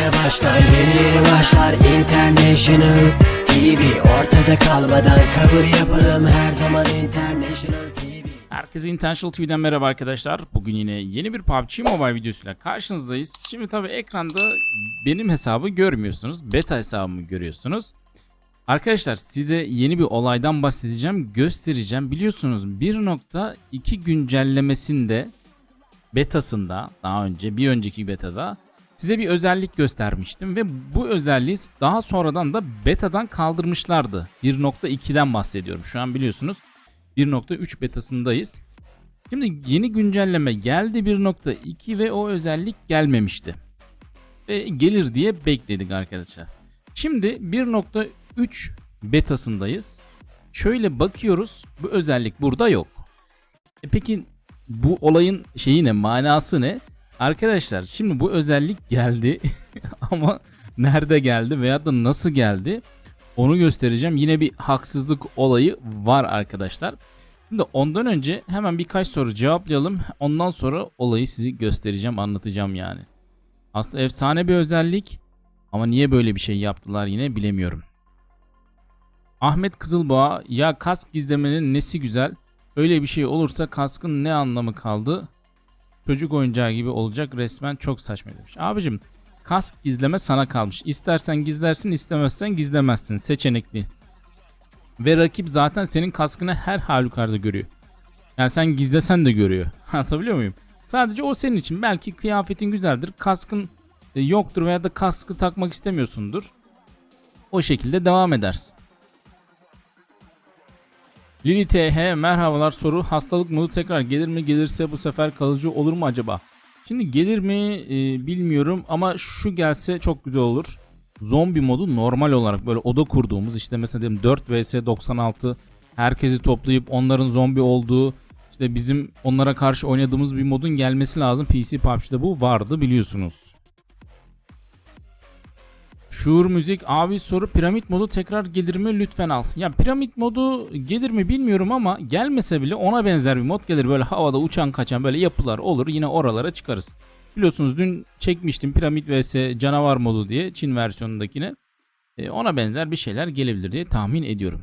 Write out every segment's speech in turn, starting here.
yeni başlar Yeni yeni başlar International TV Ortada kalmadan kabul yapalım Her zaman International TV Herkese Intentional TV'den merhaba arkadaşlar. Bugün yine yeni bir PUBG Mobile videosuyla karşınızdayız. Şimdi tabi ekranda benim hesabı görmüyorsunuz. Beta hesabımı görüyorsunuz. Arkadaşlar size yeni bir olaydan bahsedeceğim, göstereceğim. Biliyorsunuz 1.2 güncellemesinde betasında daha önce bir önceki betada size bir özellik göstermiştim ve bu özelliği daha sonradan da betadan kaldırmışlardı. 1.2'den bahsediyorum. Şu an biliyorsunuz 1.3 betasındayız. Şimdi yeni güncelleme geldi 1.2 ve o özellik gelmemişti. Ve gelir diye bekledik arkadaşlar. Şimdi 1.3 betasındayız. Şöyle bakıyoruz. Bu özellik burada yok. E peki bu olayın şeyi ne? Manası ne? Arkadaşlar şimdi bu özellik geldi ama nerede geldi veya da nasıl geldi? Onu göstereceğim. Yine bir haksızlık olayı var arkadaşlar. Şimdi ondan önce hemen birkaç soru cevaplayalım. Ondan sonra olayı sizi göstereceğim, anlatacağım yani. Aslında efsane bir özellik ama niye böyle bir şey yaptılar yine bilemiyorum. Ahmet Kızılboğa ya kask gizlemenin nesi güzel? Öyle bir şey olursa kaskın ne anlamı kaldı? Çocuk oyuncağı gibi olacak resmen çok saçma demiş. Abicim kask gizleme sana kalmış. İstersen gizlersin istemezsen gizlemezsin seçenekli. Ve rakip zaten senin kaskını her halükarda görüyor. Yani sen gizlesen de görüyor. Anlatabiliyor muyum? Sadece o senin için. Belki kıyafetin güzeldir. Kaskın e, yoktur veya da kaskı takmak istemiyorsundur. O şekilde devam edersin. Lili TH merhabalar soru hastalık modu tekrar gelir mi gelirse bu sefer kalıcı olur mu acaba? Şimdi gelir mi e, bilmiyorum ama şu gelse çok güzel olur. Zombi modu normal olarak böyle oda kurduğumuz işte mesela diyelim 4 vs 96 herkesi toplayıp onların zombi olduğu işte bizim onlara karşı oynadığımız bir modun gelmesi lazım. PC PUBG'de bu vardı biliyorsunuz. Şuur müzik abi soru piramit modu tekrar gelir mi lütfen al. Ya piramit modu gelir mi bilmiyorum ama gelmese bile ona benzer bir mod gelir. Böyle havada uçan kaçan böyle yapılar olur yine oralara çıkarız. Biliyorsunuz dün çekmiştim piramit vs canavar modu diye Çin versiyonundakine. E, ona benzer bir şeyler gelebilir diye tahmin ediyorum.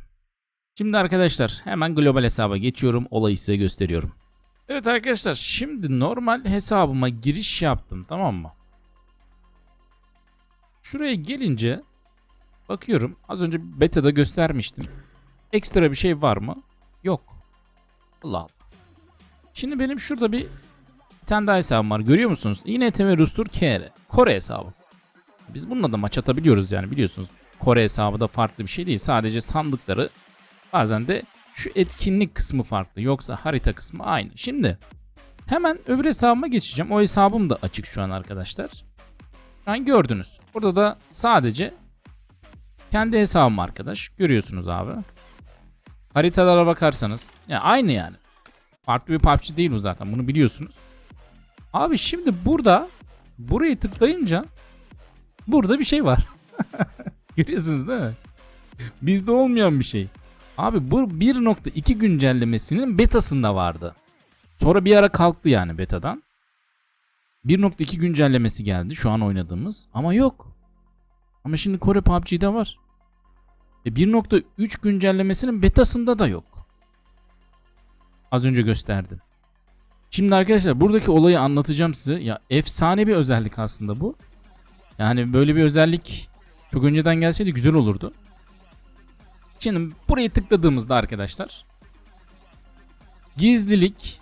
Şimdi arkadaşlar hemen global hesaba geçiyorum olayı size gösteriyorum. Evet arkadaşlar şimdi normal hesabıma giriş yaptım tamam mı? Şuraya gelince bakıyorum. Az önce beta'da göstermiştim. Ekstra bir şey var mı? Yok. Allah Allah. Şimdi benim şurada bir, bir tane daha hesabım var. Görüyor musunuz? İNT ve Rustur KR. Kore hesabı. Biz bununla da maç atabiliyoruz yani biliyorsunuz. Kore hesabı da farklı bir şey değil. Sadece sandıkları bazen de şu etkinlik kısmı farklı. Yoksa harita kısmı aynı. Şimdi hemen öbür hesabıma geçeceğim. O hesabım da açık şu an arkadaşlar. An gördünüz. Burada da sadece kendi hesabım arkadaş. Görüyorsunuz abi. Haritalara bakarsanız. Yani aynı yani. Farklı bir PUBG değil bu zaten. Bunu biliyorsunuz. Abi şimdi burada burayı tıklayınca burada bir şey var. Görüyorsunuz değil mi? Bizde olmayan bir şey. Abi bu 1.2 güncellemesinin betasında vardı. Sonra bir ara kalktı yani betadan. 1.2 güncellemesi geldi şu an oynadığımız ama yok. Ama şimdi Kore PUBG'de var. E 1.3 güncellemesinin betasında da yok. Az önce gösterdim. Şimdi arkadaşlar buradaki olayı anlatacağım size. Ya efsane bir özellik aslında bu. Yani böyle bir özellik çok önceden gelseydi güzel olurdu. Şimdi burayı tıkladığımızda arkadaşlar gizlilik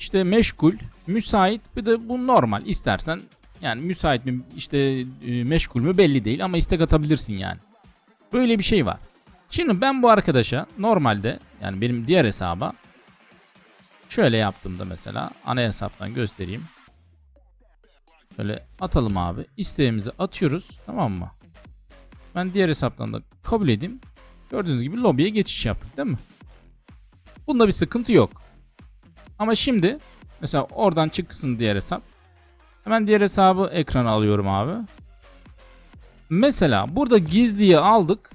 işte meşgul, müsait bir de bu normal istersen yani müsait mi işte e, meşgul mü belli değil ama istek atabilirsin yani. Böyle bir şey var. Şimdi ben bu arkadaşa normalde yani benim diğer hesaba şöyle yaptığımda mesela ana hesaptan göstereyim. Şöyle atalım abi. İsteğimizi atıyoruz tamam mı? Ben diğer hesaptan da kabul edeyim. Gördüğünüz gibi lobiye geçiş yaptık değil mi? Bunda bir sıkıntı yok. Ama şimdi mesela oradan çıksın diğer hesap. Hemen diğer hesabı ekrana alıyorum abi. Mesela burada gizliyi aldık.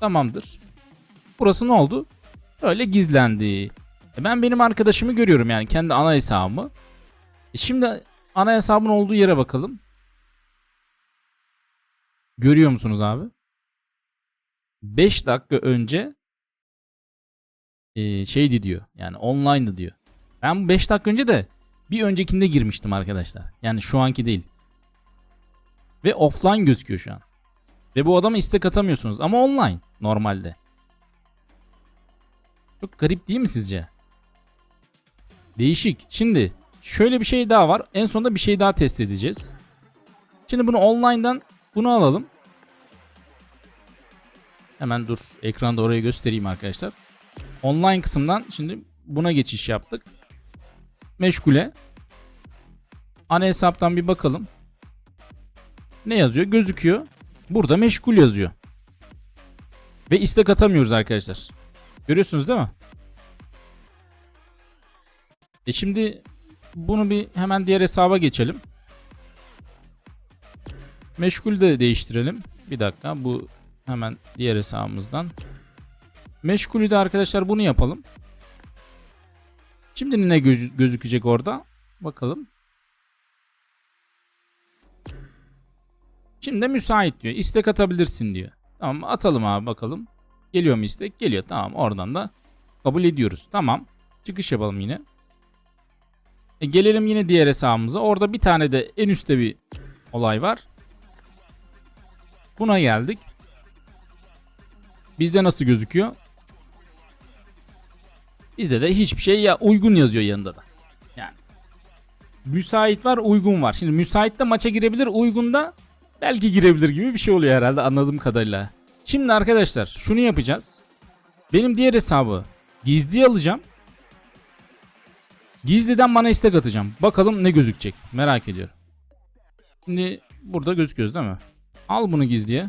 Tamamdır. Burası ne oldu? Öyle gizlendi. E ben benim arkadaşımı görüyorum yani kendi ana hesabımı. E şimdi ana hesabın olduğu yere bakalım. Görüyor musunuz abi? 5 dakika önce e, şeydi diyor. Yani online'dı diyor. Ben 5 dakika önce de bir öncekinde girmiştim arkadaşlar. Yani şu anki değil. Ve offline gözüküyor şu an. Ve bu adama istek atamıyorsunuz ama online normalde. Çok garip değil mi sizce? Değişik. Şimdi şöyle bir şey daha var. En sonunda bir şey daha test edeceğiz. Şimdi bunu online'dan bunu alalım. Hemen dur ekranda orayı göstereyim arkadaşlar. Online kısımdan şimdi buna geçiş yaptık. Meşgule. Ana hesaptan bir bakalım. Ne yazıyor? Gözüküyor. Burada meşgul yazıyor. Ve istek atamıyoruz arkadaşlar. Görüyorsunuz değil mi? E şimdi bunu bir hemen diğer hesaba geçelim. Meşgul de değiştirelim. Bir dakika bu hemen diğer hesabımızdan. Meşgulü de arkadaşlar bunu yapalım. Şimdi ne göz- gözükecek orada? Bakalım. Şimdi de müsait diyor. İstek atabilirsin diyor. Tamam atalım abi bakalım. Geliyor mu istek? Geliyor. Tamam oradan da kabul ediyoruz. Tamam. Çıkış yapalım yine. E, gelelim yine diğer hesabımıza. Orada bir tane de en üstte bir olay var. Buna geldik. Bizde nasıl gözüküyor? Bizde de hiçbir şey ya uygun yazıyor yanında da. Yani müsait var, uygun var. Şimdi müsait de maça girebilir, uygun da belki girebilir gibi bir şey oluyor herhalde anladığım kadarıyla. Şimdi arkadaşlar şunu yapacağız. Benim diğer hesabı gizli alacağım. Gizliden bana istek atacağım. Bakalım ne gözükecek. Merak ediyorum. Şimdi burada gözüküyoruz değil mi? Al bunu gizliye.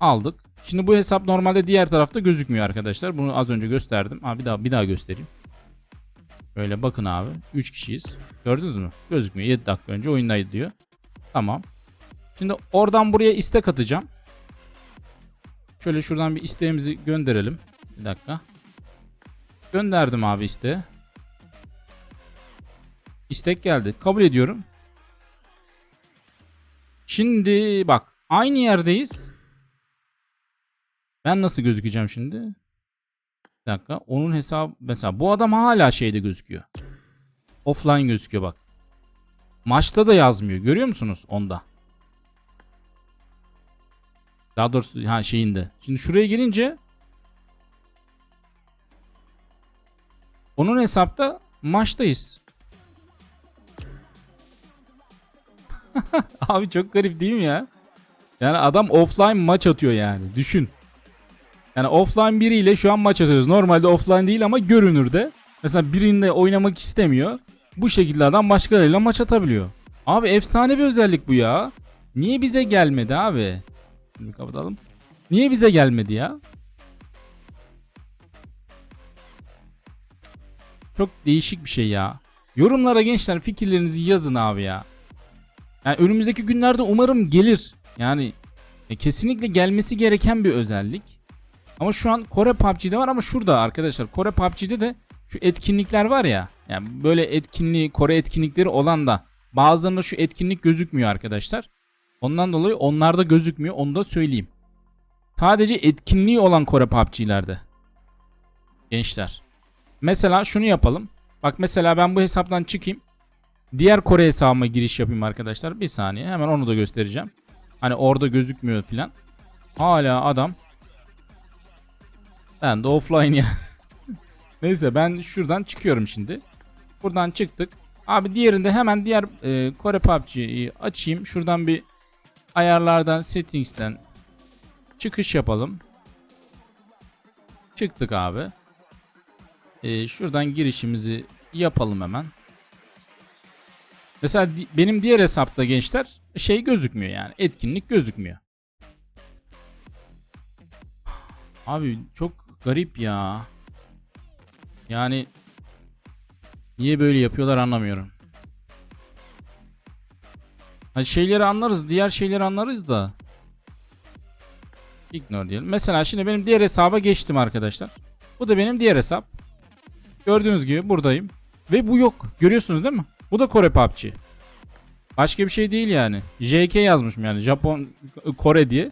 Aldık. Şimdi bu hesap normalde diğer tarafta gözükmüyor arkadaşlar. Bunu az önce gösterdim. Ha bir daha bir daha göstereyim. Böyle bakın abi. 3 kişiyiz. Gördünüz mü? Gözükmüyor. 7 dakika önce oyundaydı diyor. Tamam. Şimdi oradan buraya istek atacağım. Şöyle şuradan bir isteğimizi gönderelim. Bir dakika. Gönderdim abi isteği. İstek geldi. Kabul ediyorum. Şimdi bak aynı yerdeyiz. Ben nasıl gözükeceğim şimdi? Bir dakika. Onun hesabı mesela bu adam hala şeyde gözüküyor. Offline gözüküyor bak. Maçta da yazmıyor. Görüyor musunuz onda? Daha doğrusu ha şeyinde. Şimdi şuraya gelince onun hesapta maçtayız. Abi çok garip değil mi ya? Yani adam offline maç atıyor yani. Düşün. Yani offline biriyle şu an maç atıyoruz. Normalde offline değil ama görünürde. Mesela birinde oynamak istemiyor. Bu şekilde adam başkalarıyla maç atabiliyor. Abi efsane bir özellik bu ya. Niye bize gelmedi abi? Şimdi kapatalım. Niye bize gelmedi ya? Çok değişik bir şey ya. Yorumlara gençler fikirlerinizi yazın abi ya. Yani önümüzdeki günlerde umarım gelir. Yani e, kesinlikle gelmesi gereken bir özellik. Ama şu an Kore PUBG'de var ama şurada arkadaşlar Kore PUBG'de de şu etkinlikler var ya. Yani böyle etkinliği Kore etkinlikleri olan da bazılarında şu etkinlik gözükmüyor arkadaşlar. Ondan dolayı onlarda gözükmüyor onu da söyleyeyim. Sadece etkinliği olan Kore PUBG'lerde. Gençler. Mesela şunu yapalım. Bak mesela ben bu hesaptan çıkayım. Diğer Kore hesabıma giriş yapayım arkadaşlar. Bir saniye hemen onu da göstereceğim. Hani orada gözükmüyor filan. Hala adam. Ben de offline ya. Neyse ben şuradan çıkıyorum şimdi. Buradan çıktık. Abi diğerinde hemen diğer e, Kore PUBG'yi açayım. Şuradan bir ayarlardan settings'ten çıkış yapalım. Çıktık abi. E, şuradan girişimizi yapalım hemen. Mesela benim diğer hesapta gençler şey gözükmüyor yani. Etkinlik gözükmüyor. Abi çok garip ya. Yani niye böyle yapıyorlar anlamıyorum. Hani şeyleri anlarız, diğer şeyleri anlarız da. Ignore diyelim. Mesela şimdi benim diğer hesaba geçtim arkadaşlar. Bu da benim diğer hesap. Gördüğünüz gibi buradayım. Ve bu yok. Görüyorsunuz değil mi? Bu da Kore PUBG. Başka bir şey değil yani. JK yazmışım yani Japon Kore diye.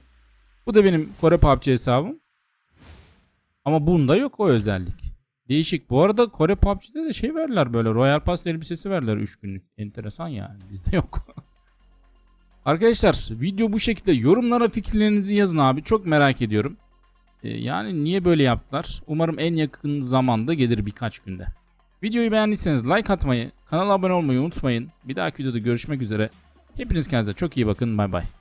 Bu da benim Kore PUBG hesabım. Ama bunda yok o özellik. Değişik. Bu arada Kore PUBG'de de şey verler böyle Royal Pass elbisesi verler 3 günlük. Enteresan yani. Bizde yok. Arkadaşlar video bu şekilde yorumlara fikirlerinizi yazın abi. Çok merak ediyorum. Ee, yani niye böyle yaptılar? Umarım en yakın zamanda gelir birkaç günde. Videoyu beğendiyseniz like atmayı, kanala abone olmayı unutmayın. Bir dahaki videoda görüşmek üzere. Hepiniz kendinize çok iyi bakın. Bay bay.